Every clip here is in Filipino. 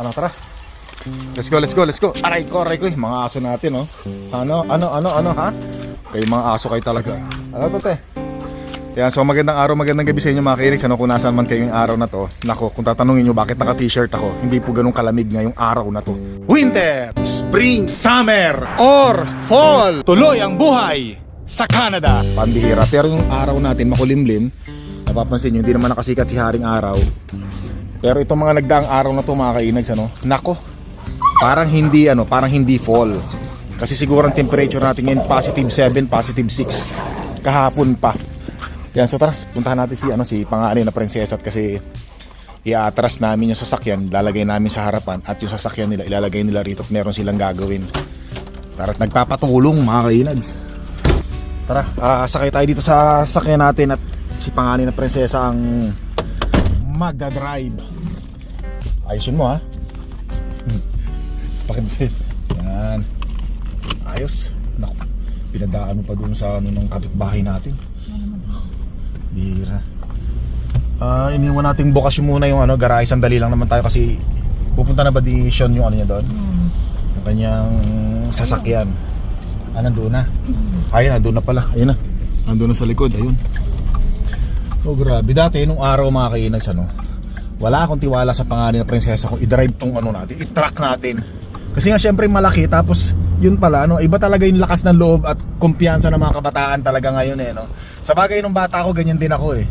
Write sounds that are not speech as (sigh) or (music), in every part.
Ano, tara. Let's go, let's go, let's go. Aray ko, aray ko. eh. Mga aso natin, oh. Ano, ano, ano, ano, ha? Kayo mga aso kayo talaga. Ano to, te? Yan, so magandang araw, magandang gabi sa inyo mga kainis. Ano, kung nasaan man kayo yung araw na to. Nako, kung tatanungin nyo bakit naka-t-shirt ako, hindi po ganun kalamig ngayong araw na to. Winter, Spring, Summer, or Fall. Tuloy ang buhay sa Canada. Pambihira. Pero yung araw natin makulimlim, napapansin nyo, hindi naman nakasikat si Haring Araw. Pero itong mga nagdaang araw na to mga kainags, ano, nako, parang hindi ano, parang hindi fall. Kasi siguro ang temperature natin ngayon positive 7, positive 6. Kahapon pa. Yan, so tara, puntahan natin si ano si panganay na prinsesa at kasi i-atras namin yung sasakyan, lalagay namin sa harapan at yung sasakyan nila ilalagay nila rito at meron silang gagawin. Tara, at nagpapatulong mga kainags. Tara, ah, sakay tayo dito sa sasakyan natin at si panganay na prinsesa ang magdadrive. Ayusin mo ha. Pakibis. Yan. Ayos. Naku. Pinadaan mo pa dun sa ano ng kapitbahay natin. Bira. Ah, iniwan nating bukas yung muna yung ano, garahe. Sandali lang naman tayo kasi pupunta na ba di Sean yung ano niya doon? Yung kanyang sasakyan. Ah, nandun na. Ayun, nandun na pala. Ayun na. Nandun na sa likod. Ayun. Oh, grabe. Dati, nung araw mga kainags, ano, wala akong tiwala sa pangalan ng prinsesa kung i-drive tong ano natin, i-truck natin. Kasi nga syempre malaki tapos yun pala ano, iba talaga yung lakas ng loob at kumpiyansa ng mga kabataan talaga ngayon eh no. Sa bagay nung bata ako ganyan din ako eh.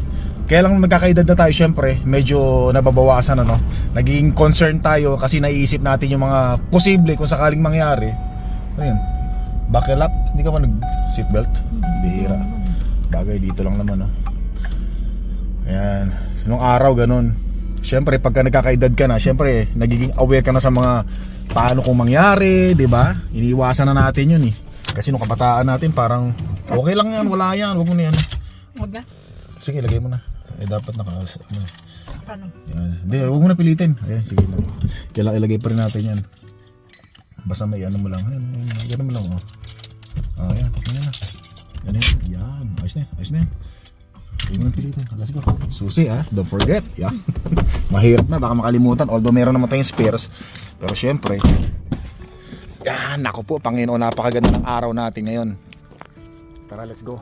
Kaya lang nagkakaedad na tayo syempre, medyo nababawasan ano. Naging concern tayo kasi naiisip natin yung mga posible kung sakaling mangyari. Ayun. Buckle up, hindi ka ba nag seatbelt? Bihira. Bagay dito lang naman no. Ayan. Nung araw ganun. Siyempre pagka nagkakaedad ka na, siyempre nagiging aware ka na sa mga paano kung mangyari, 'di ba? Iniiwasan na natin 'yun eh. Kasi nung kabataan natin parang okay lang 'yan, wala 'yan, wag mo na 'yan. Huwag na. Sige, lagay mo na. Eh dapat naka ano. Paano? Hindi, wag mo na pilitin. Ayan, sige lang. Kailangan ilagay pa rin natin 'yan. Basta may ano mo lang. Ayan, ayan, ganun mo lang oh. Ah, ayan, ayan na. Yan. Yan. Ayos na, ayos na. Huwag nang pilitin. Let's go. Susi ah, don't forget. Yeah. (laughs) Mahirap na, baka makalimutan. Although meron naman tayong spares. Pero syempre, yan, nako po, Panginoon, napakaganda ng araw natin ngayon. Tara, let's go.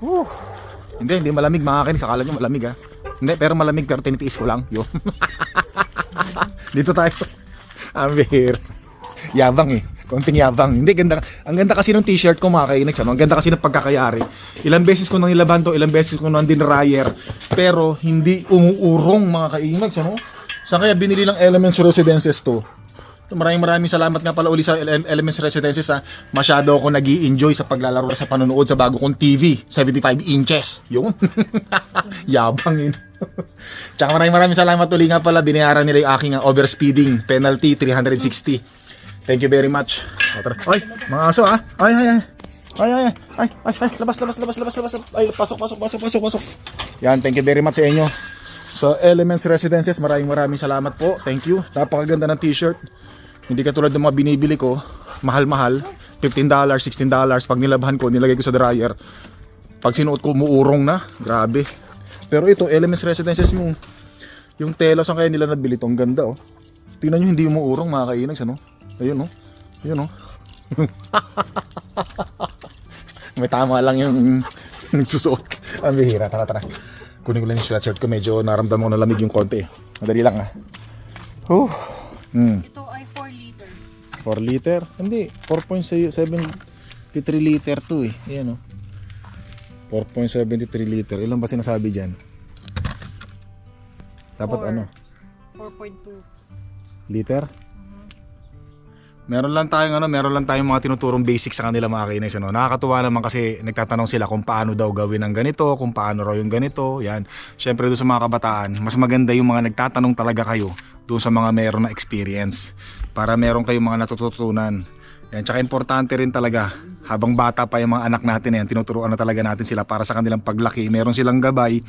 Whew. Hindi, hindi malamig mga kinis. Akala nyo malamig ha. Hindi, pero malamig pero tinitiis ko lang. Yo. (laughs) Dito tayo. (laughs) Ambir. Yabang eh. Konting yabang. Hindi, ganda. Ang ganda kasi ng t-shirt ko mga kainags. Ano? Ang ganda kasi ng pagkakayari. Ilang beses ko nang nilaban to, ilang beses ko nang dinryer. Pero hindi umuurong mga kainags. Ano? Saan kaya binili ng Elements Residences to? Maraming maraming salamat nga pala uli sa Ele- Elements Residences ha. Masyado ako nag enjoy sa paglalaro sa panonood sa bago kong TV. 75 inches. Yun. (laughs) Yabang yun. Tsaka maraming maraming salamat uli nga pala. Binayaran nila yung aking uh, overspeeding penalty 360. Thank you very much. O, tara. Mga aso ha. Ay, ay, ay. Ay, ay, ay, ay, ay, labas, labas, labas, labas, labas. Ay, pasok, pasok, pasok, pasok, pasok. Yan, thank you very much sa inyo. So, Elements Residences, maraming maraming salamat po. Thank you. Napakaganda ng t-shirt. Hindi katulad ng mga binibili ko, mahal-mahal. $15, $16. Pag nilabhan ko, nilagay ko sa dryer. Pag sinuot ko, umuurong na. Grabe. Pero ito, Elements Residences mo, yung telos ang kaya nila nabili to, ang ganda oh. Tingnan nyo, hindi umuurong mga kainags, ano? Ayun oh. Ayun oh. (laughs) May tama lang yung (laughs) nagsusuot. Ang bihira. Tara, tara. Kunin ko lang yung sweatshirt ko. Medyo naramdaman ko na lamig yung konti. Madali lang ah. Whew. Hmm. Ito ay 4 liter. 4 liter? Hindi. 4.73 liter to eh. Ayan oh. 4.73 liter. Ilan ba sinasabi dyan? Dapat Four. ano? 4.2. Liter? Meron lang tayong ano, meron lang tayong mga tinuturong basics sa kanila mga kainis ano. Nakakatuwa naman kasi nagtatanong sila kung paano daw gawin ang ganito, kung paano raw yung ganito. Yan. Syempre doon sa mga kabataan, mas maganda yung mga nagtatanong talaga kayo doon sa mga meron na experience para meron kayong mga natututunan. Yan, tsaka importante rin talaga habang bata pa yung mga anak natin yan, tinuturuan na talaga natin sila para sa kanilang paglaki. Meron silang gabay,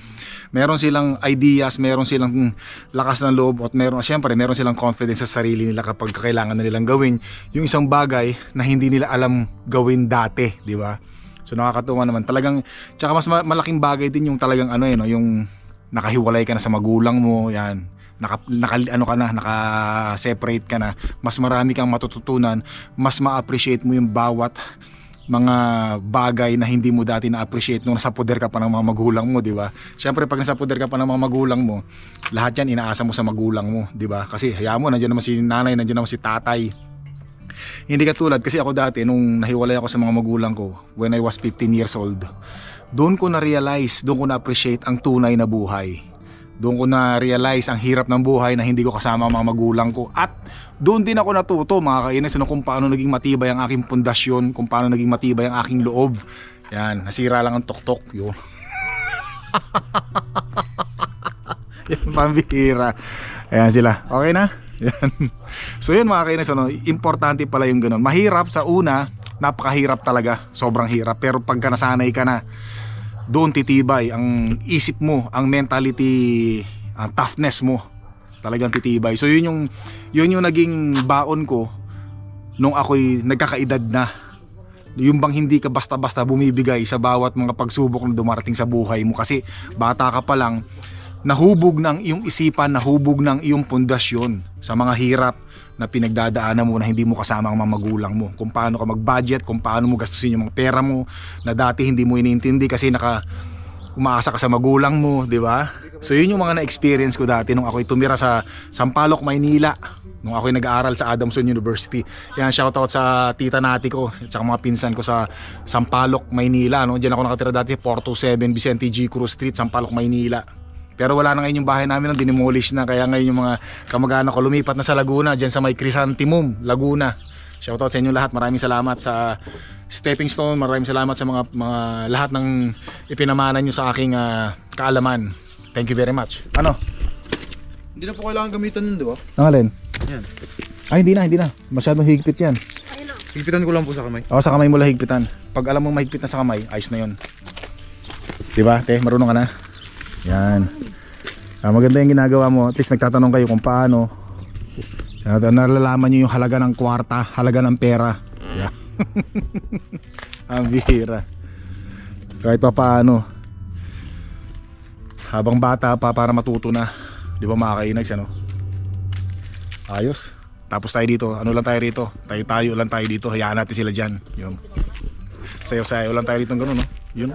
meron silang ideas, meron silang lakas ng loob at meron syempre meron silang confidence sa sarili nila kapag kailangan na nilang gawin yung isang bagay na hindi nila alam gawin dati, di ba? So nakakatuwa naman. Talagang tsaka mas ma- malaking bagay din yung talagang ano eh, no, yung nakahiwalay ka na sa magulang mo, yan. naka, naka ano ka na, naka-separate ka na, mas marami kang matututunan, mas ma-appreciate mo yung bawat mga bagay na hindi mo dati na-appreciate nung nasa poder ka pa ng mga magulang mo, di ba? Siyempre, pag nasa poder ka pa ng mga magulang mo, lahat yan inaasa mo sa magulang mo, di ba? Kasi hayaan mo, nandiyan naman si nanay, nandiyan naman si tatay. Hindi katulad, kasi ako dati, nung nahiwalay ako sa mga magulang ko, when I was 15 years old, doon ko na-realize, doon ko na-appreciate ang tunay na buhay. Doon ko na-realize ang hirap ng buhay na hindi ko kasama ang mga magulang ko. At doon din ako natuto mga kainis ano, kung paano naging matibay ang aking pundasyon, kung paano naging matibay ang aking loob. Yan, nasira lang ang tuktok. Yun. (laughs) Yan, pambihira. Ayan sila. Okay na? Yan. So yun mga kainis, ano, importante pala yung ganun. Mahirap sa una, napakahirap talaga. Sobrang hirap. Pero pagka nasanay ka na, doon titibay ang isip mo, ang mentality, ang toughness mo. Talagang titibay. So yun yung yun yung naging baon ko nung ako'y nagkakaedad na. Yung bang hindi ka basta-basta bumibigay sa bawat mga pagsubok na dumarating sa buhay mo kasi bata ka pa lang nahubog ng iyong isipan, nahubog ng iyong pundasyon sa mga hirap na pinagdadaanan mo na hindi mo kasama ang mga magulang mo. Kung paano ka mag-budget, kung paano mo gastusin yung mga pera mo na dati hindi mo iniintindi kasi naka umaasa ka sa magulang mo, di ba? So yun yung mga na-experience ko dati nung ako'y tumira sa Sampaloc, Maynila. Nung ako'y nag-aaral sa Adamson University. Yan, shoutout sa tita nati ko at saka mga pinsan ko sa Sampaloc, Maynila. No? Diyan ako nakatira dati, 427 Vicente G. Cruz Street, Sampaloc, Maynila. Pero wala na ngayon yung bahay namin, dinimolish na. Kaya ngayon yung mga kamag-anak ko lumipat na sa Laguna, dyan sa may Crisantimum, Laguna. Shoutout sa inyo lahat. Maraming salamat sa stepping stone. Maraming salamat sa mga mga lahat ng ipinamana nyo sa aking ah, kaalaman. Thank you very much. Ano? Hindi na po kailangan gamitan nun, di ba? Ang alin? Yan. Ay, hindi na, hindi na. Masyadong higpit yan. Higpitan ko lang po sa kamay. Ako sa kamay mo lang higpitan. Pag alam mo mahigpit na sa kamay, ayos na yun. Diba, te? Marunong ka na? Yan. Ah, maganda yung ginagawa mo. At least nagtatanong kayo kung paano. Ah, nalalaman nyo yung halaga ng kwarta, halaga ng pera. Yeah. (laughs) Ang bihira. Kahit pa paano. Habang bata pa para matuto na. Di ba mga kainags, ano? Ayos. Tapos tayo dito, ano lang tayo rito? Tayo tayo lang tayo dito, hayaan natin sila dyan. Yun. Sayo sayo lang tayo dito ganun, no? Yun.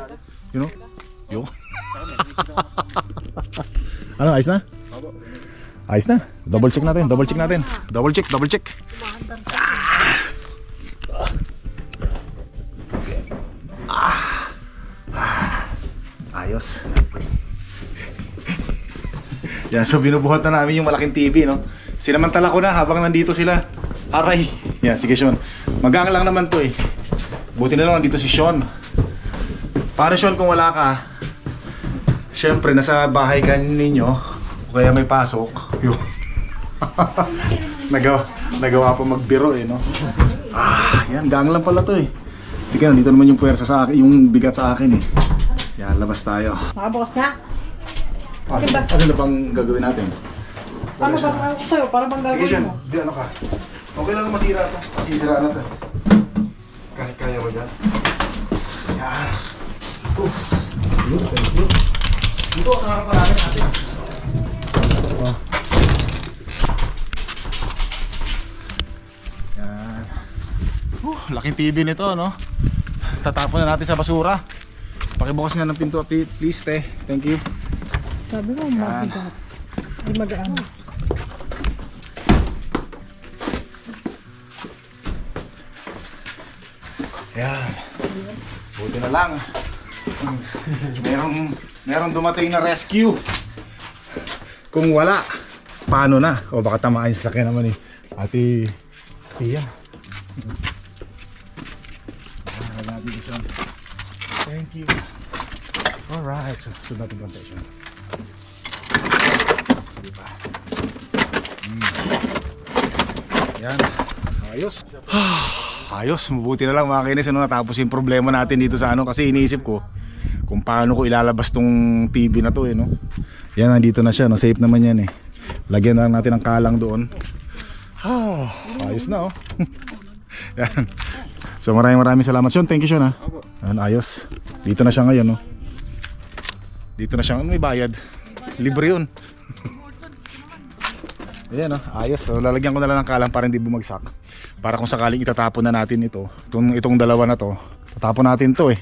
Yun, no? Yun. (laughs) ano, ayos na? Ayos na. Double check natin, double check natin. Double check, double check. Ah. Ah. Ayos. Yan, so binubuhat na namin yung malaking TV, no? Sinamantala ko na habang nandito sila. Aray. Yan, sige Sean. Magang lang naman to eh. Buti na lang nandito si Sean. Para Sean kung wala ka, syempre nasa bahay ka ninyo, o kaya may pasok, yung (laughs) nagawa, nagawa pa magbiro eh, no? Ah, yan, gang lang pala to eh. Sige, nandito naman yung puwersa sa akin, yung bigat sa akin eh. Yan, labas tayo. Makabukas na. Ah, sige, ano na bang gagawin natin? Ano ba ako sa'yo? Para bang Sige, gagawin Sean. mo? Di ano ka. Okay lang na masira to. Masisira na to. Kaya, kaya ba dyan? Yan. Uh. Yun, thank you. Dito, sa harapan namin natin. Oh. Yan. Uh, laking TV nito, no? Tatapon na natin sa basura. Pakibukas nga ng pinto, please, please, te. Thank you. Sabi mo, mabigat. Hindi magaan. Yan. Buti na lang. (laughs) Merong, merong dumating na rescue. Kung wala, paano na? O baka tamaan sa akin naman ni Ate Tia. Thank you. Alright. So, sunod natin siya. Diba? Mm. Yan. Ayos. (sighs) Ayos, mabuti na lang mga kinis ano, natapos yung problema natin dito sa ano kasi iniisip ko kung paano ko ilalabas tong TV na to eh no. Yan nandito na siya no, safe naman yan eh. Lagyan na lang natin ng kalang doon. Ah, ayos na oh. (laughs) yan. So maraming maraming salamat Sean, thank you Sean ha. Yan, ayos. Dito na siya ngayon no. Dito na siya, may bayad? Libre yun. (laughs) Ayan oh, ayos. So lalagyan ko na lang ng kalang para hindi bumagsak. Para kung sakaling itatapon na natin ito, itong, itong dalawa na to, tatapon natin to eh.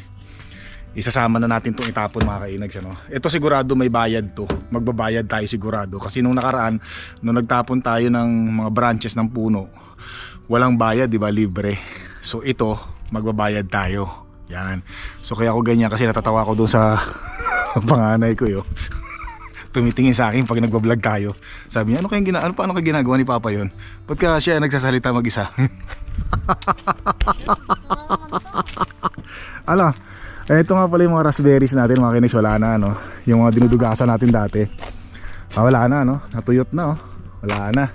Isasama na natin itong itapon mga kainags. Ano? Ito sigurado may bayad to. Magbabayad tayo sigurado. Kasi nung nakaraan, nung nagtapon tayo ng mga branches ng puno, walang bayad, di ba? Libre. So ito, magbabayad tayo. Yan. So kaya ako ganyan kasi natatawa ko doon sa (laughs) panganay ko yo. (laughs) Tumitingin sa akin pag nagbablog tayo. Sabi niya, ano kayang gina ano paano ka ginagawa ni Papa yon? Pagka siya nagsasalita mag-isa. (laughs) Ala, eh, ito nga pala yung mga raspberries natin mga kinis, wala na ano. Yung mga dinudugasan natin dati. Ah, wala na ano, natuyot na oh. Wala na.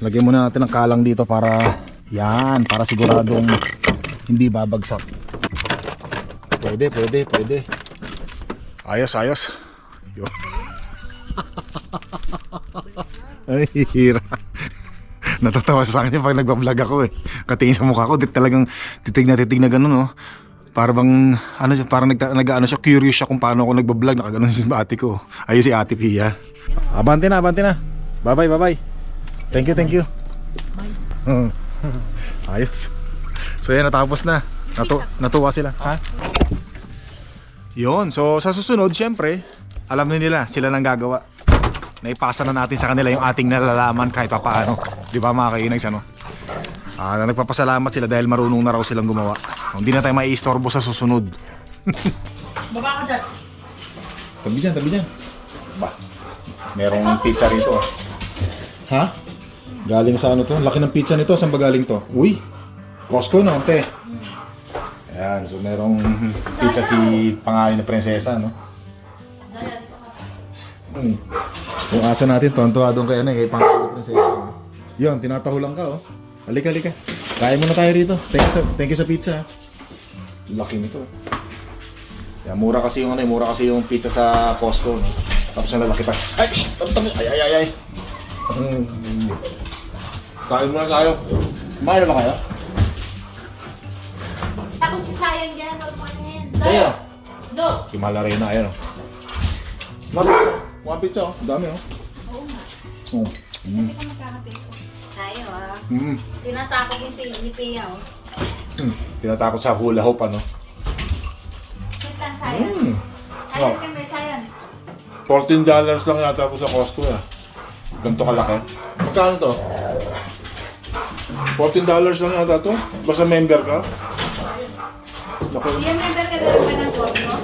Lagyan muna natin ng kalang dito para yan, para siguradong hindi babagsak. Pwede, pwede, pwede. Ayos, ayos. Yun. (laughs) Ay, hira. Natatawa sa akin pag nagbablog ako eh. Katingin sa mukha ko, talagang titig na titig na gano'n, no? Para bang, ano siya, parang nag, nag ano siya, curious siya kung paano ako nagbablog, nakaganon si ate ko. Ayun si ate Pia. Abante na, abante na. Bye-bye, bye-bye. Thank you, thank you. Bye. (laughs) Ayos. So yan, natapos na. Natu natuwa sila. Ha? Yun. So sa susunod, syempre, alam na nila, sila nang gagawa. Naipasa na natin sa kanila yung ating nalalaman kahit pa paano. Di ba mga kainags, ano? Ah, nagpapasalamat sila dahil marunong na raw silang gumawa. Hindi na tayo maiistorbo sa susunod. Baba ka dyan. Tabi dyan, tabi dyan. Ba, merong pizza rito. ah. Ha? Galing sa ano to? Laki ng pizza nito. Saan ba galing to? Uy! Costco no, te. Ayan, so merong pizza si pangalan na prinsesa, no? Hmm. Yung aso natin, tontuwa doon kay ano, kay pangalan na prinsesa. Yun, tinatahulan ka, oh. Halika, halika. Kain muna tayo rito. Thank you sa, thank you sa pizza. ah. Laki nito. Yeah, mura kasi yung ano, eh, mura kasi yung pizza sa Costco, no? Tapos ang lalaki pa. Ay, shh! Ay, ay, ay, ay. Kain muna tayo. Kumain na ba kayo? Takot si sayang dyan, huwag mo na yan. Kayo. No! Si Malarena, ayan, oh. Mga pizza, oh. Ang dami, oh. Oo nga. Oh. Mm. Hindi ka magkakapito. Sayo ah. Mm. Tinatakot ni si ni Pia oh. Mm. Tinatakot sa hula hoop, ano? Sit lang sayang. Mm. Sayang ka may sayang. 14 dollars lang yata po sa Costco, ah. Ganito kalaki. Magkano to? 14 dollars lang yata to? Basta member ka? Naku. Yan member ka daw ba ng Costco?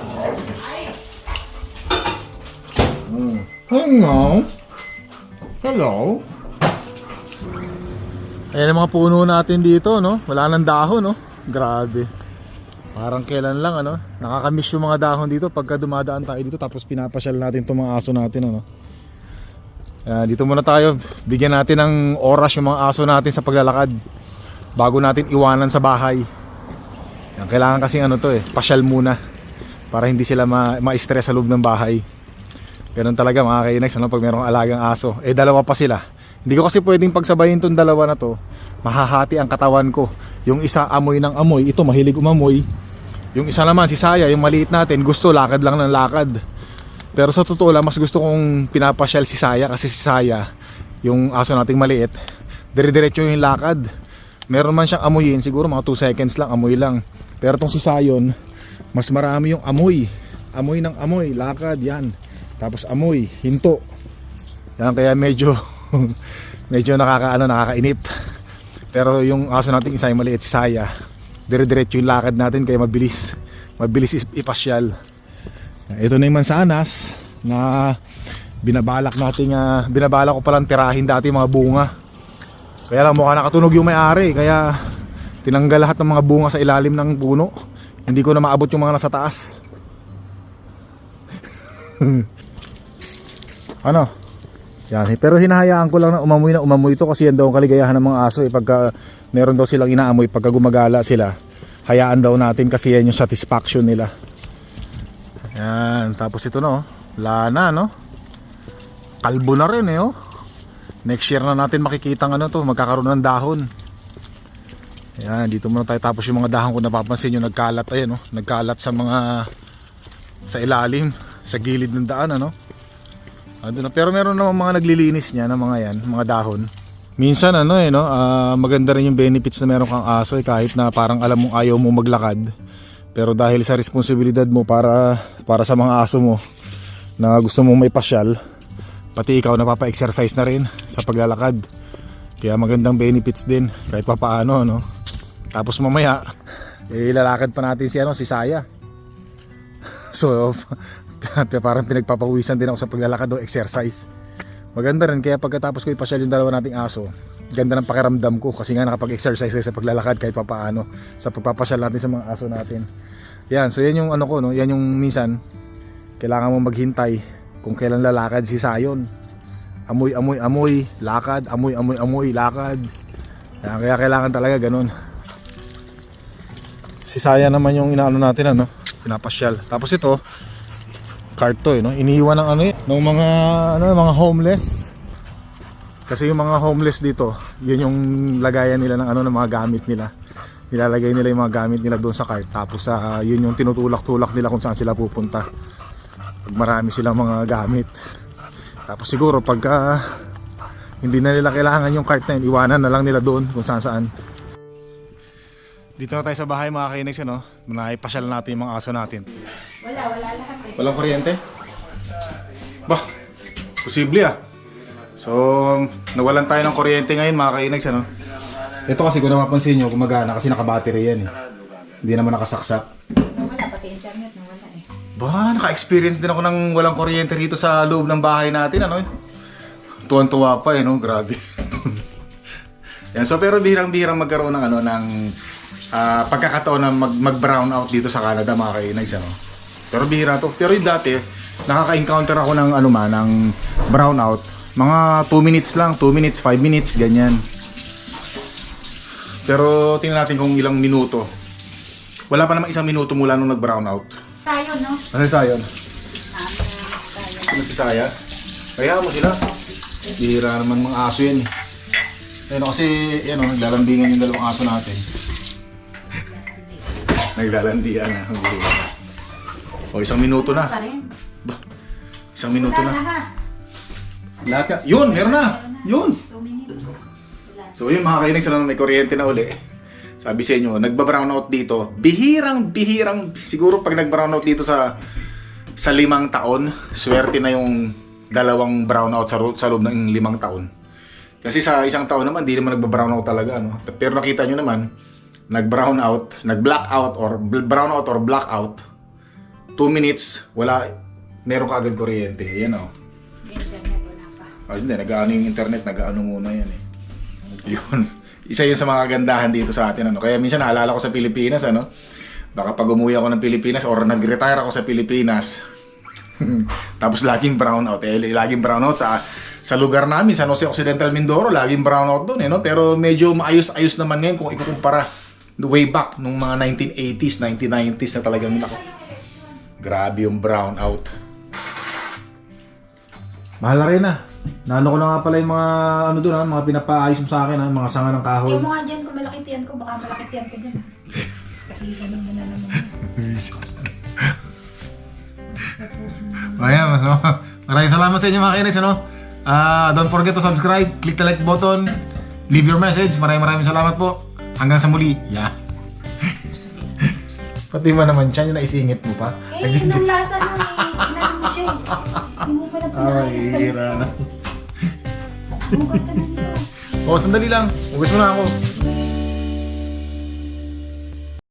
Mm. Hello? Hello? Ayan ang mga puno natin dito, no? Wala nang dahon, no? Grabe. Parang kailan lang, ano? Nakakamiss yung mga dahon dito pagka dumadaan tayo dito tapos pinapasyal natin itong mga aso natin, ano? Ayan, dito muna tayo. Bigyan natin ng oras yung mga aso natin sa paglalakad bago natin iwanan sa bahay. Yan, kailangan kasi ano to eh, pasyal muna para hindi sila ma- ma-stress sa loob ng bahay. Ganun talaga mga kainags, ano, pag merong alagang aso. Eh, dalawa pa sila. Hindi ko kasi pwedeng pagsabayin tong dalawa na to. Mahahati ang katawan ko. Yung isa amoy ng amoy, ito mahilig umamoy. Yung isa naman, si Saya, yung maliit natin, gusto lakad lang ng lakad. Pero sa totoo lang, mas gusto kong pinapasyal si Saya kasi si Saya, yung aso nating maliit, dire-diretso yung lakad. Meron man siyang amuyin, siguro mga 2 seconds lang, amoy lang. Pero tong si Sayon, mas marami yung amoy. Amoy ng amoy, lakad, yan. Tapos amoy, hinto. Yan kaya medyo (laughs) medyo nakakaano, nakakainip. Pero yung aso natin isa yung maliit si Saya. Dire-diretso yung lakad natin kaya mabilis. Mabilis is- ipasyal. Ito na yung mansanas na binabalak natin uh, binabalak ko palang tirahin dati mga bunga. Kaya lang mukha nakatunog yung may-ari kaya tinanggal lahat ng mga bunga sa ilalim ng puno. Hindi ko na maabot yung mga nasa taas. (laughs) ano? Yan, pero hinahayaan ko lang na umamoy na umamoy ito kasi yan daw ang kaligayahan ng mga aso eh. Pagka meron daw silang inaamoy, pagka gumagala sila, hayaan daw natin kasi yan yung satisfaction nila. Yan, tapos ito no, lana no. Kalbo na rin eh oh. Next year na natin makikita ano to, magkakaroon ng dahon. Yan, dito muna tayo tapos yung mga dahon ko napapansin nyo nagkalat ayan oh, nagkalat sa mga sa ilalim, sa gilid ng daan ano. Ando na. Pero meron naman mga naglilinis niya ng mga yan, mga dahon. Minsan ano eh no, ah, maganda rin yung benefits na meron kang aso eh, kahit na parang alam mong ayaw mo maglakad. Pero dahil sa responsibilidad mo para para sa mga aso mo na gusto mong may pasyal, pati ikaw napapa-exercise na rin sa paglalakad. Kaya magandang benefits din kahit papaano no. Tapos mamaya, eh, pa natin si ano, si Saya. (laughs) So, parang pinagpapawisan din ako sa paglalakad o exercise. Maganda rin kaya pagkatapos ko ipasyal yung dalawa nating aso, ganda ng pakiramdam ko kasi nga nakapag-exercise sa paglalakad kahit papaano sa pagpapasyal natin sa mga aso natin. Yan, so yan yung ano ko no, yan yung minsan kailangan mo maghintay kung kailan lalakad si Sayon. Amoy, amoy, amoy, lakad, amoy, amoy, amoy, lakad. Kaya, kaya kailangan talaga ganun. Si Saya naman yung inaano natin ano, pinapasyal. Tapos ito, cart eh, no? Iniiwan ng ano, eh, ng mga ano, mga homeless. Kasi yung mga homeless dito, yun yung lagayan nila ng ano ng mga gamit nila. Nilalagay nila yung mga gamit nila doon sa cart. Tapos ah, yun yung tinutulak-tulak nila kung saan sila pupunta. Pag marami silang mga gamit. Tapos siguro pagka hindi na nila kailangan yung cart na yun, iwanan na lang nila doon kung saan saan. Dito na tayo sa bahay mga kainex, ano? Manahipasyal natin yung mga aso natin. Wala, wala lahat. Walang kuryente? Bah, posible ah. So, nawalan tayo ng kuryente ngayon mga kainags, ano? Ito kasi kung napapansin nyo, gumagana kasi nakabattery yan eh. Hindi naman nakasaksak. Wala, pati internet, nawala eh. Ba, naka-experience din ako ng walang kuryente rito sa loob ng bahay natin, ano? Tuwan-tuwa pa eh, no? Grabe. (laughs) Yan, so pero bihirang-bihirang magkaroon ng ano ng ah, pagkakataon na mag, mag-brown out dito sa Canada mga kainags ano. Pero bihira to. Pero yung dati, nakaka-encounter ako ng ano man, ng brown out. Mga 2 minutes lang, 2 minutes, 5 minutes, ganyan. Pero tingnan natin kung ilang minuto. Wala pa naman isang minuto mula nung nag-brown out. Tayo, no? Ano Sayon? Ah, tayo. Ano si Saya? Kaya mo sila. Bihira naman mga aso yan eh. Ayun kasi, yan o, naglalambingan yung dalawang aso natin. Naglalandian na. ang. O, isang minuto na. Pa rin. Ba, isang minuto Wala na. lahat. Lahat ka. Yun, meron na. Yun. Two minutes. Wala. So yun mga kainig, sana may kuryente na uli. Sabi sa inyo, nagba-brown out dito. Bihirang, bihirang, siguro pag nag-brown out dito sa sa limang taon, swerte na yung dalawang brown out sa, ro- sa loob ng limang taon. Kasi sa isang taon naman, di naman nagba-brown out talaga. No? Pero nakita nyo naman, nag-brown out, nag-black out or bl- brown out or black out, 2 minutes, wala, meron ka agad kuryente. Yan o. Internet, wala pa. Ah, hindi, nag-ano yung internet, nag-ano muna yan eh. Yun. Isa yun sa mga kagandahan dito sa atin. Ano. Kaya minsan naalala ko sa Pilipinas, ano, baka pag umuwi ako ng Pilipinas or nag-retire ako sa Pilipinas, (laughs) tapos laging brownout. Eh, laging brownout sa sa lugar namin, San Jose Occidental Mindoro, laging brownout doon. Eh, no? Pero medyo maayos-ayos naman ngayon kung ikukumpara way back nung mga 1980s, 1990s na talagang nako. Grabe yung brownout. Mahal na rin ah. Naano ko na nga pala yung mga ano doon ah, mga pinapaayos mo sa akin ah, mga sanga ng kahoy. Tingnan mo nga dyan kung malaki tiyan ko, baka malaki tiyan ko dyan. Kasi ganun mo na naman. Ayan, so, maraming salamat sa inyo mga kainis, ano? Ah, don't forget to subscribe, click the like button, leave your message. Maraming maraming salamat po. Hanggang sa muli. Yeah. Pati mo naman siya, yung naisingit mo pa. Eh, nung lasa nung inanong mo siya eh. Hindi mo pa na Ay, pinaayos. hira na. Bukas ka na nito. Oh, sandali lang. Ugas mo na ako.